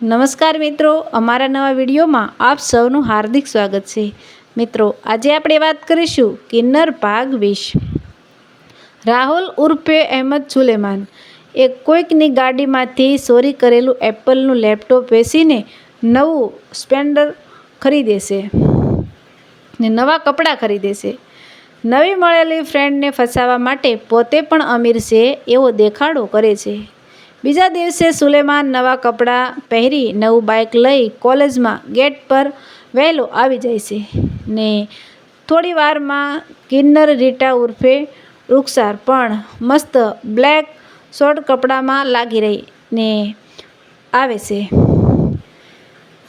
નમસ્કાર મિત્રો, અમારા નવા વિડીયોમાં આપ સૌનું હાર્દિક સ્વાગત છે. મિત્રો, આજે આપણે વાત કરીશું કિન્નર ભાગ વીસ રાહુલ ઉર્ફે અહેમદ સુલેમાન એ કોઈકની ગાડીમાંથી ચોરી કરેલું એપલનું લેપટોપ વેચીને નવું સ્પેન્ડર ખરીદે છે ને નવા કપડાં ખરીદે છે. નવી મળેલી ફ્રેન્ડને ફસાવવા માટે પોતે પણ અમીર છે એવો દેખાડો કરે છે. બીજા દિવસે સુલેમાન નવા કપડાં પહેરી નવું બાઇક લઈ કોલેજમાં ગેટ પર વહેલો આવી જાય છે ને થોડી વારમાં કિન્નર રીટા ઉર્ફે રૂક્ષાર પણ મસ્ત બ્લેક શોર્ટ કપડામાં લાગી રહી ને આવે છે.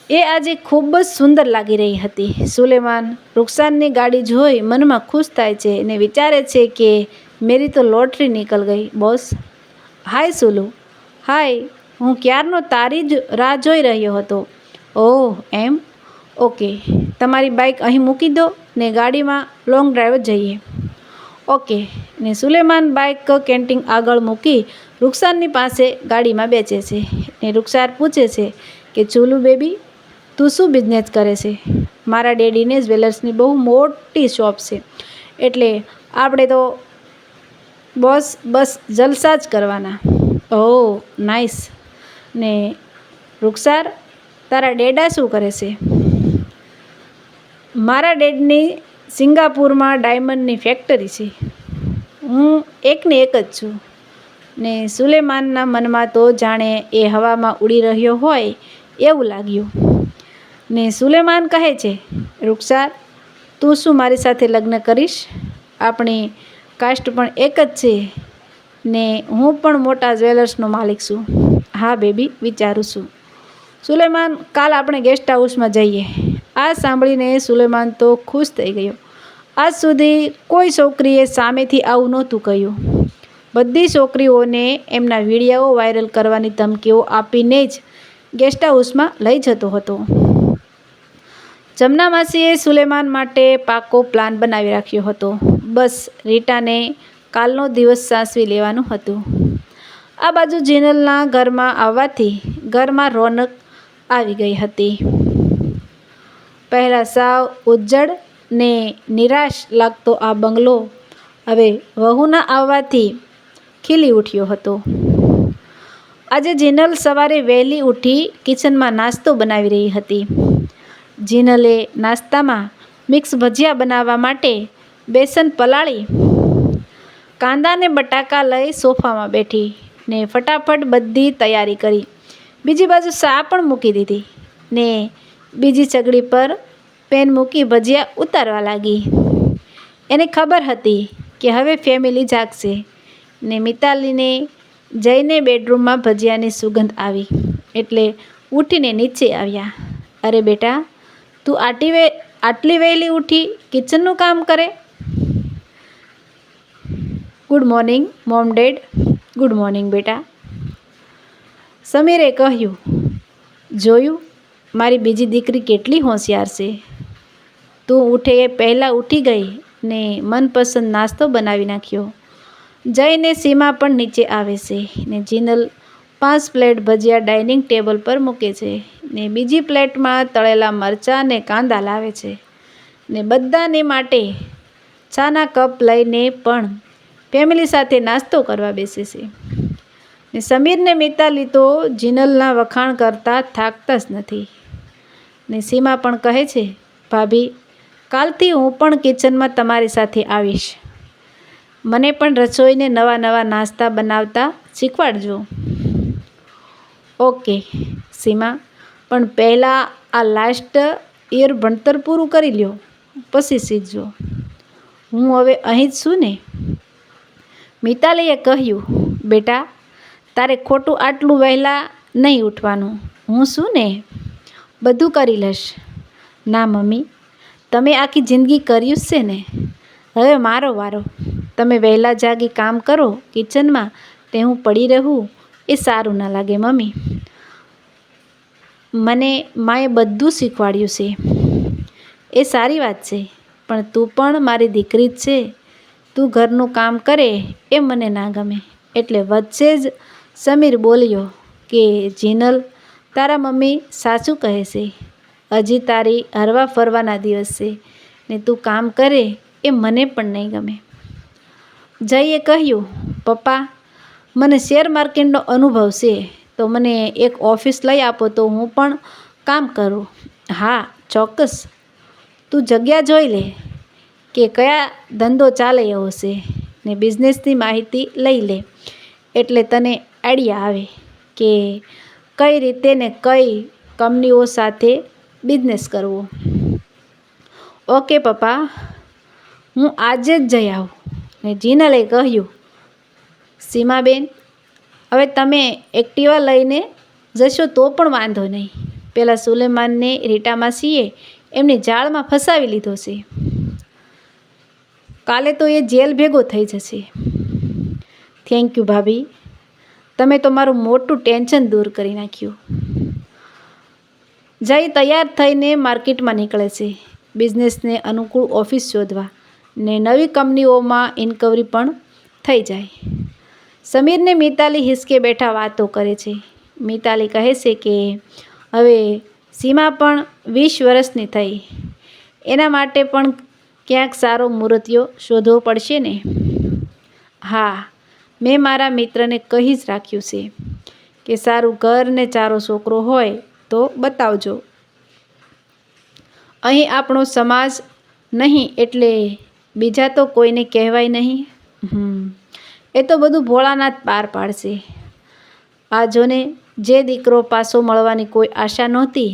એ આજે ખૂબ જ સુંદર લાગી રહી હતી. સુલેમાન રૂક્ષાનની ગાડી જોઈ મનમાં ખુશ થાય છે અને વિચારે છે કે, મેરી તો લોટરી નીકળ ગઈ, બોસ. હાય સુલુ. હાય, હું ક્યારનો તારી જ રાહ જોઈ રહ્યો હતો? ઓહ, એમ? ઓકે, તમારી બાઇક અહીં મૂકી દો, ને ગાડીમાં લોંગ ડ્રાઈવ જઈએ. ઓકે, ને સુલેમાન બાઇક કેન્ટીન આગળ મૂકી રૂકસારની પાસે ગાડીમાં બેસે છે, ને રૂકસાર પૂછે છે કે, ચુલુ બેબી, તું શું બિઝનેસ કરે છે? મારા ડેડીને જ્વેલર્સની બહુ મોટી શોપ છે, એટલે આપણે તો બોસ બસ જલસા જ કરવાના. ઓહ નાઇસ ને રૂકસાર, તારા ડેડા શું કરે છે? મારા ડેડની સિંગાપુરમાં ડાયમંડની ફેક્ટરી છે. હું એકને એક જ છું. ને સુલેમાનના મનમાં તો જાણે એ હવામાં ઉડી રહ્યો હોય એવું લાગ્યું. ને સુલેમાન કહે છે, રૂકસાર, તું શું મારી સાથે લગ્ન કરીશ? આપણી કાસ્ટ પણ એક જ છે. ને હું પણ મોટા જ્વેલર્સનો માલિક છું. હા, બેબી, વિચારું છું. સુલેમાન, કાલ આપણે ગેસ્ટ હાઉસમાં જઈએ. આ સાંભળીને સુલેમાન તો ખુશ થઈ ગયો. આજ સુધી કોઈ છોકરીએ સામેથી આવું નહોતું કહ્યું. બધી છોકરીઓને એમના વિડીયાઓ વાયરલ કરવાની ધમકીઓ આપીને જ ગેસ્ટ હાઉસમાં લઈ જતો હતો. જમના માસીએ સુલેમાન માટે પાકો પ્લાન બનાવી રાખ્યો હતો. બસ, રીટાને કાલનો દિવસ સાસવી લેવાનું હતું. આ બાજુ જીનલના ઘરમાં આવવાથી ઘરમાં રોનક આવી ગઈ હતી. પહેલાં સાવ ઉજ્જડ ને નિરાશ લાગતો આ બંગલો હવે વહુના આવવાથી ખીલી ઉઠ્યો હતો. આજે જીનલ સવારે વહેલી ઉઠી કિચનમાં નાસ્તો બનાવી રહી હતી. જીનલે નાસ્તામાં મિક્સ ભજીયા બનાવવા માટે બેસન પલાળી કાંદા ને બટાકા લઈ સોફામાં બેઠી ને ફટાફટ બધી તૈયારી કરી. બીજી બાજુ સા પણ મૂકી દીધી ને બીજી ચગડી પર પેન મૂકી ભજીયા ઉતારવા લાગી. એને ખબર હતી કે હવે ફેમિલી જાગશે ને મિતાલીને જઈને બેડરૂમમાં ભજીયાની સુગંધ આવી એટલે ઉઠીને નીચે આવ્યા. અરે બેટા, તું આટી વે, આટલી વહેલી ઉઠી કિચનનું કામ કરે? Good morning, mom dad. Good morning, બેટા. સમીરે કહ્યું, જોયું, મારી બીજી દીકરી કેટલી હોશિયાર છે. તું ઉઠે એ પહેલાં ઉઠી ગઈ ને મનપસંદ નાસ્તો બનાવી નાખ્યો. જઈને સીમા પણ નીચે આવે છે ને જીનલ પાંચ પ્લેટ ભજીયા ડાઇનિંગ ટેબલ પર મૂકે છે ને બીજી પ્લેટમાં તળેલા મરચાં ને કાંદા લાવે છે ને બધાને માટે ચાના કપ લઈને પણ ફેમિલી સાથે નાસ્તો કરવા બેસે ને સમીરને મિતાલી તો જીનલના વખાણ કરતાં થાકતા જ નથી. ને સીમા પણ કહે છે, ભાભી, કાલથી હું પણ કિચનમાં તમારી સાથે આવીશ. મને પણ રસોઈને નવા નવા નાસ્તા બનાવતા શીખવાડજો. ઓકે, સીમા, પણ પહેલાં આ લાસ્ટ યર ભણતર પૂરું કરી લ્યો, પછી શીખજો. હું હવે અહીં જ છું ને. મિતાલીએ કહ્યું, બેટા, તારે ખોટું આટલું વહેલા નહીં ઉઠવાનું. હું શું ને? બધું કરી લઈશ. ના, મમ્મી. તમે આખી જિંદગી કર્યું છે ને? હવે મારો વારો. તમે વહેલા જાગી કામ કરો. કિચનમાં તે હું પડી રહું. એ સારું ના લાગે, મમ્મી. મને, માએ બધું શીખવાડ્યું છે. એ સારી વાત છે. પણ તું પણ મારી દીકરી જ છે. તું ઘરનું કામ કરે એ મને ના ગમે. એટલે વચ્ચે જ સમીર બોલ્યો કે, જીનલ, તારા મમ્મી સાચું કહે છે. હજી તારી હરવા ફરવાના દિવસ છે ને તું કામ કરે એ મને પણ નહીં ગમે. જઈએ કહ્યું, પપ્પા, મને શેર માર્કેટનો અનુભવ છે, તો મને એક ઓફિસ લઈ આપો તો હું પણ કામ કરું. હા, ચોક્કસ. તું જગ્યા જોઈ લે. કે કયા ધંધો ચાલે એવો છે ને બિઝનેસની માહિતી લઈ લે. એટલે તને આઈડિયા આવે કે કઈ રીતે ને કઈ કંપનીઓ સાથે બિઝનેસ કરવો. ઓકે પપ્પા. હું આજે જ જઈ આવું. ને જીનલે કહ્યું, સીમાબેન, હવે તમે એક્ટિવા લઈને જશો તો પણ વાંધો નહીં. પહેલાં સુલેમાનને રીટા માસીએ એમની જાળમાં ફસાવી લીધો છે. કાલે તો એ જેલ ભેગો થઈ જશે. થેન્ક યુ ભાભી. તમે તો મારું મોટું ટેન્શન દૂર કરી નાખ્યું. જય તૈયાર થઈને માર્કેટમાં નીકળે છે. બિઝનેસને અનુકૂળ ઓફિસ શોધવા ને નવી કંપનીઓમાં ઇન્કવરી પણ થઈ જાય. સમીરને મિતાલી હિસકે બેઠા વાતો કરે છે. મિતાલી કહે છે કે, હવે સીમા પણ વીસ વર્ષની થઈ. એના માટે પણ ક્યાંક સારો મૂર્તિઓ શોધવો પડશે ને? હા, મેં મારા મિત્રને કહી જ રાખ્યું છે કે સારું ઘર ને ચારો છોકરો હોય તો બતાવજો. અહીં આપણો સમાજ નહીં એટલે બીજા તો કોઈને કહેવાય નહીં. એ તો બધું ભોળાનાથ પાર પાડશે. આ જોને જે દીકરો પાસો મળવાની કોઈ આશા નહોતી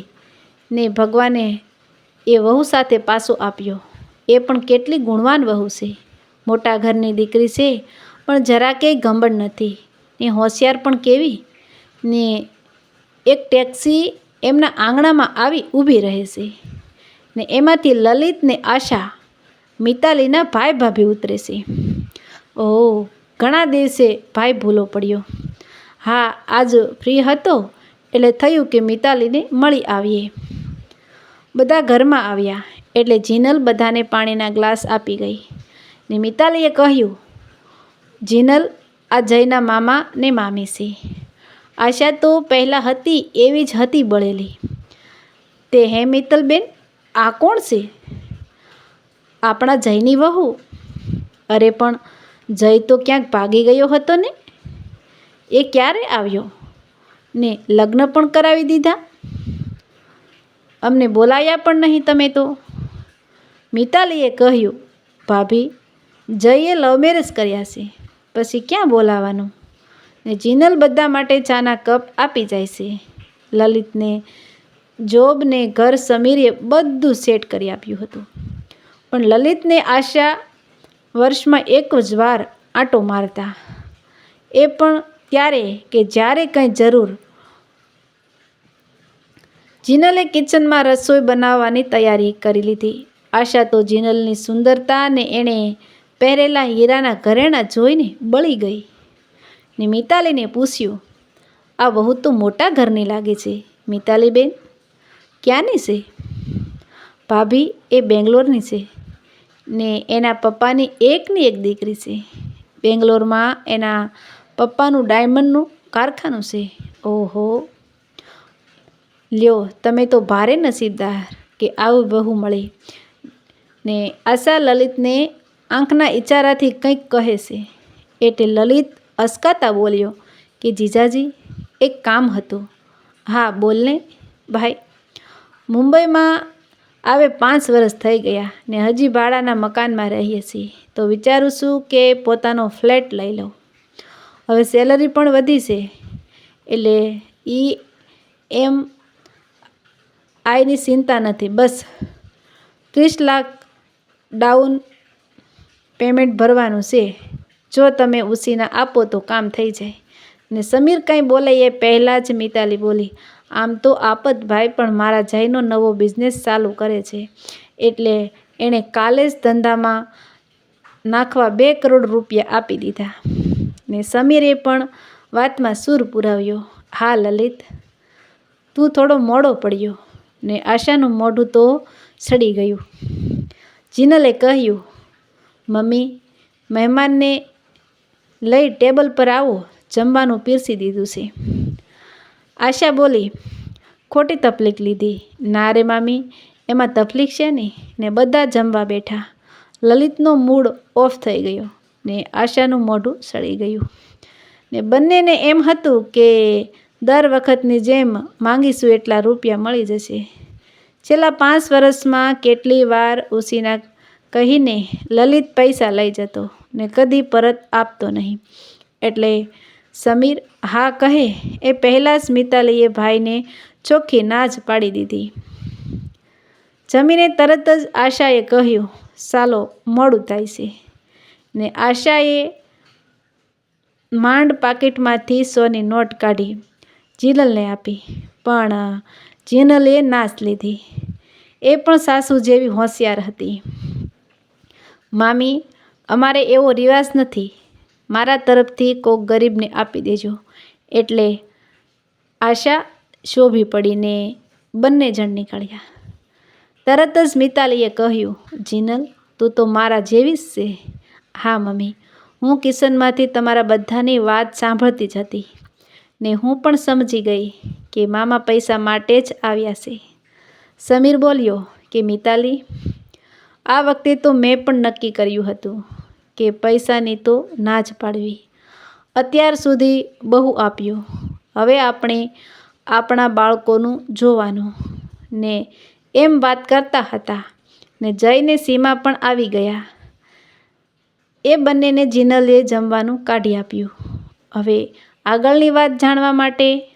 ને ભગવાને એ વહુ સાથે પાસો આપ્યો. એ પણ કેટલી ગુણવાન વહુ છે. મોટા ઘરની દીકરી છે, પણ જરા કંઈ ગંબડ નથી. ને હોશિયાર પણ કેવી? ને એક ટેક્સી એમના આંગણામાં આવી ઊભી રહે છે. ને એમાંથી લલિત ને આશા મિતાલીના ભાઈ ભાભી ઉતરે છે. ઓહ, ઘણા દિવસે ભાઈ ભૂલો પડ્યો. હા, આજ ફ્રી હતો, એટલે થયું કે મિતાલીને મળી આવીએ. બધા ઘરમાં આવ્યા. એટલે જીનલ બધાને પાણીના ગ્લાસ આપી ગઈ. ને મિતાલીએ કહ્યું, જીનલ, આ જયના મામા ને મામી છે. આશા તો પહેલાં હતી, એવી જ હતી બળેલી. તે હે મિત્તલબેન, આ કોણ છે? આપણા જયની વહુ? અરે પણ જય તો ક્યાંક ભાગી ગયો હતો ને? એ ક્યારે આવ્યો? ને લગ્ન પણ કરાવી દીધા? અમને બોલાયા પણ નહીં તમે તો. મિતાલીએ કહ્યું, ભાભી, જઈએ લવ મેરેજ કર્યા છે. પછી ક્યાં બોલાવાનું? ને જીનલ બધા માટે ચાના કપ આપી જાય છે. લલિતને, જોબને, ઘર સમીરે બધું સેટ કરી આપ્યું હતું. પણ લલિતને આશા વર્ષમાં એક જ વાર આંટો મારતા. એ પણ ત્યારે કે જ્યારે કંઈ જરૂર. જીનલે કિચનમાં રસોઈ બનાવવાની તૈયારી કરી લીધી. આશા તો જીનલની સુંદરતા ને એણે પહેરેલા હીરાના ઘરેણાં જોઈને બળી ગઈ ને મિતાલીને પૂછ્યું, આ બહુ તો મોટા ઘરની લાગે છે, મિતાલીબેન? ક્યાંની છે? ભાભી, એ બેંગ્લોરની છે ને એના પપ્પાની એકની એક દીકરી છે. બેંગ્લોરમાં એના પપ્પાનું ડાયમંડનું કારખાનું છે. ઓહો! લ્યો, તમે તો ભારે નસીબદાર કે આવું બહુ મળી. ને આશા લલિતને આંખના ઈચારાથી કંઈક કહે છે. એટલે લલિત અસકાતા બોલ્યો કે, જીજાજી, એક કામ હતું. હા બોલને ભાઈ. મુંબઈમાં આવે પાંચ વર્ષ થઈ ગયા ને હજી ભાડાના મકાનમાં રહીએ છીએ. તો વિચારું છું કે પોતાનો ફ્લેટ લઈ લઉં. હવે સેલરી પણ વધી છે. એટલે એ એમ આઈની ચિંતા નથી, બસ. ત્રીસ લાખ ડાઉન પેમેન્ટ ભરવાનું છે. જો તમે ઉસીના આપો તો કામ થઈ જાય. ને સમીર કંઈ બોલે એ પહેલાં જ મિતાલી બોલી, આમ તો આપત ભાઈ, પણ મારા જયનો નવો બિઝનેસ ચાલુ કરે છે. એટલે એણે કાલે જ ધંધામાં નાખવા બે કરોડ રૂપિયા આપી દીધા. ને સમીરે પણ વાતમાં સૂર પુરાવ્યો, હા, લલિત, તું થોડો મોડો પડ્યો. ને આશાનું મોઢું તો સડી ગયું. જીનલે કહ્યું, મમ્મી, મહેમાનને લઈ ટેબલ પર આવો, જમવાનું પીરસી દીધું છે. આશા બોલી, ખોટી તકલીફ લીધી. ના રે મામી, એમાં તકલીફ છે ને ને બધા જમવા બેઠા. લલિતનો મૂડ ઓફ થઈ ગયો ને આશાનું મોઢું સળી ગયું. ને બંનેને એમ હતું કે, દર વખતની જેમ માંગીશું એટલા રૂપિયા મળી જશે. છેલ્લા પાંચ વર્ષમાં કેટલી વાર ઉસીના કહીને લલિત પૈસા લઈ જતો ને કદી પરત આપતો નહીં. એટલે સમીર હા કહે, એ પહેલાં જ મિતાલીએ ભાઈને ચોખ્ખી ના જ પાડી દીધી. જમીને તરત જ આશાએ કહ્યું, સાલો, મોડું થાય છે. ને આશાએ માંડ પાકીટમાંથી સોની નોટ કાઢી જીલલને આપી. પણ જીનલે નાશ લીધી. એ પણ સાસુ જેવી હોશિયાર હતી. મામી, અમારે એવો રિવાજ નથી. મારા તરફથી કોક ગરીબને આપી દેજો. એટલે આશા શોભી પડીને બંને જણ નીકળ્યા. તરત જ મિતાલીએ કહ્યું, જીનલ, તું તો મારા જેવી જ છે. હા, મમ્મી, હું કિશનમાંથી તમારા બધાની વાત સાંભળતી જ હતી ને હું પણ સમજી ગઈ. કે મામા પૈસા માટે જ આવ્યા છે. સમીર બોલ્યો કે, મિતાલી, આ વખતે તો મેં પણ નક્કી કર્યું હતું કે પૈસાની તો ના જ પાડવી. અત્યાર સુધી બહુ આપ્યું. હવે આપણે આપણા બાળકોનું જોવાનું. ને એમ વાત કરતા હતા ને જઈને સીમા પણ આવી ગયા. એ બંનેને જીનલે જમવાનું કાઢી આપ્યું. હવે આગળની વાત જાણવા માટે